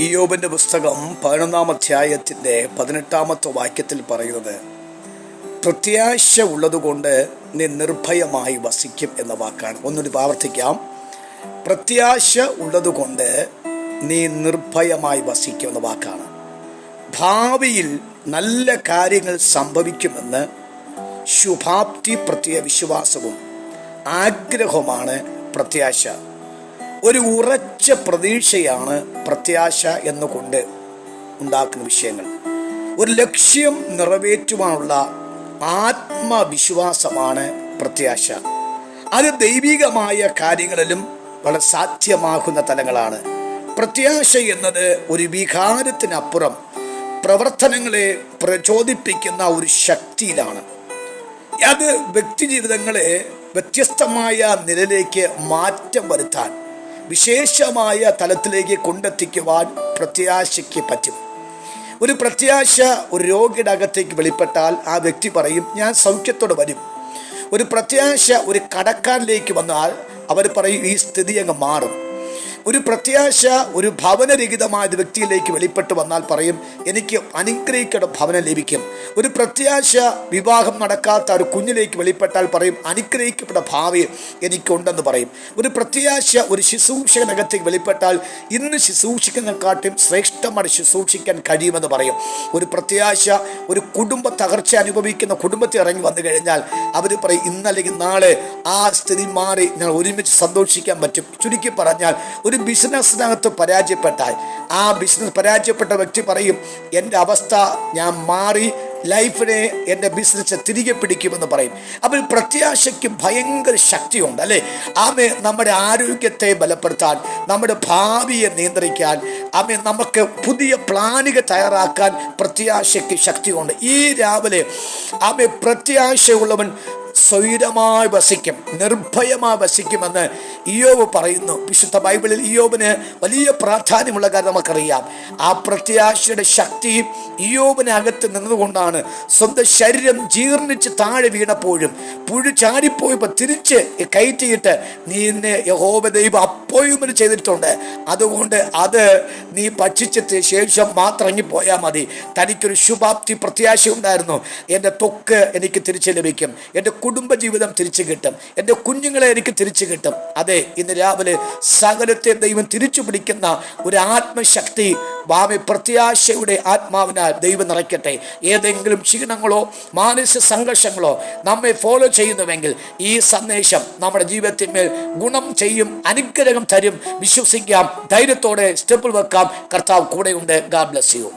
ഇയോബിന്റെ പുസ്തകം പതിനൊന്നാം അധ്യായത്തിന്റെ പതിനെട്ടാമത്തെ വാക്യത്തിൽ പറയുന്നത് പ്രത്യാശ ഉള്ളതുകൊണ്ട് നീ നിർഭയമായി വസിക്കും എന്ന വാക്കാണ്. ഒന്നുകൂടി ആവർത്തിക്കാം. പ്രത്യാശ ഉള്ളതുകൊണ്ട് നീ നിർഭയമായി വസിക്കും എന്ന വാക്കാണ്. ഭാവിയിൽ നല്ല കാര്യങ്ങൾ സംഭവിക്കുമെന്ന് ശുഭാപ്തി പ്രത്യ വിശ്വാസവും ആഗ്രഹവുമാണ് പ്രത്യാശ. ഒരു ഉറച്ച പ്രതീക്ഷയാണ് പ്രത്യാശ എന്നുകൊണ്ട് ഉണ്ടാക്കുന്ന വിഷയങ്ങൾ. ഒരു ലക്ഷ്യം നിറവേറ്റുവാനുള്ള ആത്മവിശ്വാസമാണ് പ്രത്യാശ. അത് ദൈവികമായ കാര്യങ്ങളിലും വളരെ സാധ്യമാകുന്ന തലങ്ങളാണ്. പ്രത്യാശ എന്നത് ഒരു വികാരത്തിനപ്പുറം പ്രവർത്തനങ്ങളെ പ്രചോദിപ്പിക്കുന്ന ഒരു ശക്തിയിലാണ്. അത് വ്യക്തിജീവിതങ്ങളെ വ്യത്യസ്തമായ നിലയിലേക്ക് മാറ്റം വരുത്താൻ വിശേഷമായ തലത്തിലേക്ക് കൊണ്ടെത്തിക്കുവാൻ പ്രത്യാശയ്ക്ക് പറ്റും. ഒരു പ്രത്യാശ ഒരു രോഗിയുടെ അകത്തേക്ക് വെളിപ്പെട്ടാൽ ആ വ്യക്തി പറയും ഞാൻ സൗഖ്യത്തോടെ വരും. ഒരു പ്രത്യാശ ഒരു കടക്കാരിലേക്ക് വന്നാൽ അവർ പറയും ഈ സ്ഥിതി അങ്ങ് മാറും. ഒരു പ്രത്യാശ ഒരു ഭവനരഹിതമായ വ്യക്തിയിലേക്ക് വെളിപ്പെട്ട് വന്നാൽ പറയും എനിക്ക് അനുഗ്രഹിക്കേണ്ട ഭവനം ലഭിക്കും. ഒരു പ്രത്യാശ വിവാഹം നടക്കാത്ത ഒരു കുഞ്ഞിലേക്ക് വെളിപ്പെട്ടാൽ പറയും അനുഗ്രഹിക്കപ്പെട്ട ഭാവി എനിക്കുണ്ടെന്ന് പറയും. ഒരു പ്രത്യാശ ഒരു ശുശ്രൂഷകനകത്തേക്ക് വെളിപ്പെട്ടാൽ ഇന്ന് ശുശ്രൂഷിക്കുന്നതിനെക്കാട്ടും ശ്രേഷ്ഠമായി ശുശ്രൂഷിക്കാൻ കഴിയുമെന്ന് പറയും. ഒരു പ്രത്യാശ ഒരു കുടുംബ തകർച്ച അനുഭവിക്കുന്ന കുടുംബത്തിൽ ഇറങ്ങി വന്നു കഴിഞ്ഞാൽ അവർ പറയും ഇന്നല്ലെങ്കിൽ നാളെ ആ സ്ഥിതി മാറി ഞങ്ങൾ ഒരുമിച്ച് സന്തോഷിക്കാൻ പറ്റും. ചുരുക്കി പറഞ്ഞാൽ ഒരു ബിസിനസ്സിനകത്ത് പരാജയപ്പെട്ടാൽ ആ ബിസിനസ് പരാജയപ്പെട്ട വ്യക്തി പറയും എന്റെ അവസ്ഥ ഞാൻ മാറി ലൈഫിനെ എന്റെ ബിസിനസ് തിരികെ പിടിക്കുമെന്ന് പറയും. അപ്പോൾ പ്രത്യാശയ്ക്ക് ഭയങ്കര ശക്തിയുണ്ട് അല്ലേ? ആമെ നമ്മുടെ ആരോഗ്യത്തെ ബലപ്പെടുത്താൻ നമ്മുടെ ഭാവിയെ നിയന്ത്രിക്കാൻ ആമെ നമുക്ക് പുതിയ പ്ലാനുകൾ തയ്യാറാക്കാൻ പ്രത്യാശയ്ക്ക് ശക്തിയുണ്ട്. ഈ രാവിലെ ആമെ പ്രത്യാശയുള്ളവൻ സ്വൈരമായി വസിക്കും നിർഭയമായി വസിക്കുമെന്ന് ഇയോബ് പറയുന്നു. വിശുദ്ധ ബൈബിളിൽ ഇയോബിന് വലിയ പ്രാധാന്യമുള്ള കാര്യം നമുക്കറിയാം. ആ പ്രത്യാശയുടെ ശക്തി ഇയോബിനകത്ത് നിന്നതുകൊണ്ടാണ്. സ്വന്തം ശരീരം ജീർണിച്ച് താഴെ വീണപ്പോഴും പുഴു ചാടിപ്പോയപ്പോൾ തിരിച്ച് കയറ്റിയിട്ട് നീ എന്നെ യഹോബ ദൈവം അപ്പോയിൻമെന്റ് ചെയ്തിട്ടുണ്ട്. അതുകൊണ്ട് അത് നീ ഭക്ഷിച്ചെത്തിയ ശേഷം മാത്രം ഇറങ്ങിപ്പോയാൽ മതി. തനിക്കൊരു ശുഭാപ്തി പ്രത്യാശ ഉണ്ടായിരുന്നു എന്റെ തൊക്ക് എനിക്ക് തിരിച്ച് ലഭിക്കും. എന്റെ കുടുംബജീവിതം തിരിച്ചു കിട്ടും. എന്റെ കുഞ്ഞുങ്ങളെ എനിക്ക് തിരിച്ചു കിട്ടും. അതെ ഇന്ന് രാവിലെ സകലത്തെ ദൈവം തിരിച്ചു പിടിക്കുന്ന ഒരു ആത്മശക്തി ഭാവി പ്രത്യാശയുടെ ആത്മാവിനാൽ ദൈവം നിറയ്ക്കട്ടെ. ഏതെങ്കിലും ക്ഷീണങ്ങളോ മാനസിക സംഘർഷങ്ങളോ നമ്മെ ഫോളോ ചെയ്യുന്നുവെങ്കിൽ ഈ സന്ദേശം നമ്മുടെ ജീവിതത്തിന്മേൽ ഗുണം ചെയ്യും അനുഗ്രഹം തരും. വിശ്വസിക്കാം ധൈര്യത്തോടെ സ്റ്റെപ്പിൽ വെക്കാം. കർത്താവ് കൂടെയുണ്ട്. God bless you